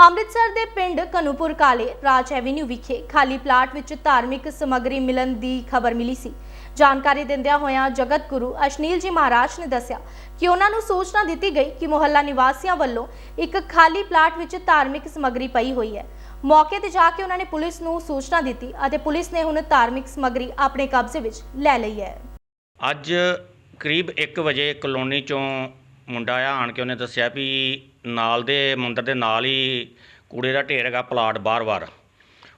ਅੰਮ੍ਰਿਤਸਰ ਦੇ ਪਿੰਡ ਕਨੂਪੁਰ ਕਾਲੇ ਰਾਜ ਐਵੀਨਿਊ ਵਿਖੇ ਖਾਲੀ ਪਲਾਟ ਵਿੱਚ ਧਾਰਮਿਕ ਸਮੱਗਰੀ ਮਿਲਣ ਦੀ ਖਬਰ ਮਿਲੀ ਸੀ। ਜਾਣਕਾਰੀ ਦਿੰਦਿਆਂ ਹੋਇਆਂ ਜਗਤ ਗੁਰੂ ਅਸ਼ਨੀਲ ਜੀ ਮਹਾਰਾਜ ਨੇ ਦੱਸਿਆ ਕਿ ਉਹਨਾਂ ਨੂੰ ਸੂਚਨਾ ਦਿੱਤੀ ਗਈ ਕਿ ਮੁਹੱਲਾ ਨਿਵਾਸੀਆਂ ਵੱਲੋਂ ਇੱਕ ਖਾਲੀ ਪਲਾਟ ਵਿੱਚ ਧਾਰਮਿਕ ਸਮੱਗਰੀ ਪਈ ਹੋਈ ਹੈ। ਮੌਕੇ ਤੇ ਜਾ ਕੇ ਉਹਨਾਂ ਨੇ ਪੁਲਿਸ ਨੂੰ ਸੂਚਨਾ ਦਿੱਤੀ ਅਤੇ ਪੁਲਿਸ ਨੇ ਹੁਣ ਧਾਰਮਿਕ ਸਮੱਗਰੀ ਆਪਣੇ ਕਬਜ਼ੇ ਵਿੱਚ ਲੈ ਲਈ ਹੈ। ਅੱਜ ਕਰੀਬ 1 ਵਜੇ ਕਲੋਨੀ ਚੋਂ ਮੁੰਡਾ ਆ, ਆਣ ਕੇ ਉਹਨੇ ਦੱਸਿਆ ਵੀ ਨਾਲ ਦੇ ਮੰਦਰ ਦੇ ਨਾਲ ਹੀ ਕੂੜੇ ਦਾ ਢੇਰ ਹੈਗਾ ਪਲਾਟ ਬਾਰ-ਬਾਰ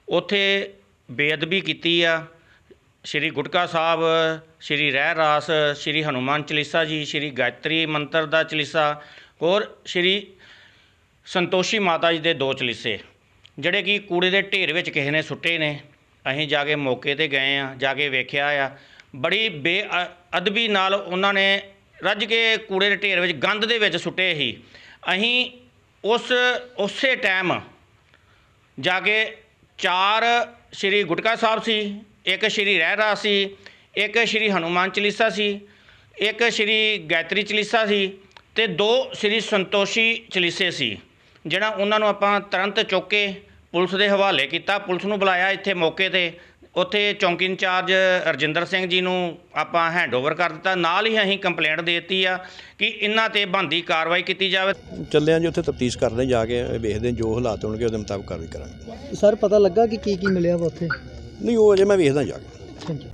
ਉੱਥੇ ਬੇਅਦਬੀ ਕੀਤੀ ਆ। ਸ਼੍ਰੀ ਗੁਟਕਾ ਸਾਹਿਬ, ਸ਼੍ਰੀ ਰਹਿ ਰਾਸ ਸ਼੍ਰੀ ਹਨੂਮਾਨ ਚਾਲੀਸਾ ਜੀ, ਸ਼੍ਰੀ ਗਾਇਤਰੀ ਮੰਤਰ ਦਾ ਚਾਲੀਸਾ ਹੋਰ ਸ਼੍ਰੀ ਸੰਤੋਸ਼ੀ ਮਾਤਾ ਜੀ ਦੇ ਦੋ ਚਲੀਸੇ, ਜਿਹੜੇ ਕਿ ਕੂੜੇ ਦੇ ਢੇਰ ਵਿੱਚ ਕਿਸੇ ਨੇ ਸੁੱਟੇ ਨੇ। ਅਸੀਂ ਜਾ ਕੇ ਮੌਕੇ ਤੇ ਗਏ ਆ, ਜਾ ਕੇ ਵੇਖਿਆ ਆ। ਬੜੀ ਬੇਅਦਬੀ ਨਾਲ ਉਹਨਾਂ ਨੇ ਰੱਜ ਕੇ ਕੂੜੇ ਦੇ ਢੇਰ ਵਿੱਚ ਗੰਦ ਦੇ ਵਿੱਚ ਸੁੱਟੇ ਸੀ। ਅਸੀਂ ਉਸ, ਉਸੇ ਟਾਈਮ ਜਾ ਕੇ ਚਾਰ ਸ਼੍ਰੀ ਗੁਟਕਾ ਸਾਹਿਬ ਸੀ, ਇੱਕ ਸ਼੍ਰੀ ਰਹਿਰਾ ਸੀ, ਇੱਕ ਸ਼੍ਰੀ ਹਨੂਮਾਨ ਚਾਲੀਸਾ ਸੀ, ਇੱਕ ਸ਼੍ਰੀ ਗਾਇਤਰੀ ਚਾਲੀਸਾ ਸੀ ਤੇ ਦੋ ਸ਼੍ਰੀ ਸੰਤੋਸ਼ੀ ਚਾਲੀਸੇ ਸੀ, ਜਿਹੜਾ ਉਹਨਾਂ ਨੂੰ ਆਪਾਂ ਤੁਰੰਤ ਚੁੱਕ ਕੇ ਪੁਲਿਸ ਦੇ ਹਵਾਲੇ ਕੀਤਾ, ਪੁਲਿਸ ਨੂੰ ਬੁਲਾਇਆ ਇੱਥੇ ਮੌਕੇ ਤੇ ਉੱਥੇ ਚੌਂਕੀ ਇੰਚਾਰਜ ਰਜਿੰਦਰ ਸਿੰਘ ਜੀ ਨੂੰ ਆਪਾਂ ਹੈਂਡਓਵਰ ਕਰ ਦਿੱਤਾ। ਨਾਲ ਹੀ ਅਸੀਂ ਕੰਪਲੇਂਟ ਦੇ ਦਿੱਤੀ ਆ ਕਿ ਇਹਨਾਂ ਤੇ ਬੰਦੀ ਕਾਰਵਾਈ ਕੀਤੀ ਜਾਵੇ। ਚੱਲੇ ਆਂ ਜੀ ਉੱਥੇ ਤਫਤੀਸ਼ ਕਰਦੇ ਜਾ ਕੇ ਵੇਖਦੇ ਜੋ ਹਾਲਾਤ ਹੋਣਗੇ ਉਹਦੇ ਮੁਤਾਬਕ ਕਾਰਵਾਈ ਕਰਾਂਗੇ। ਸਰ ਪਤਾ ਲੱਗਾ ਕਿ ਕੀ ਕੀ ਮਿਲਿਆ ਵਾ ਉੱਥੇ? ਨਹੀਂ ਉਹ ਅਜੇ ਮੈਂ ਵੇਖਦਾ ਜਾ ਕੇ। Thank you.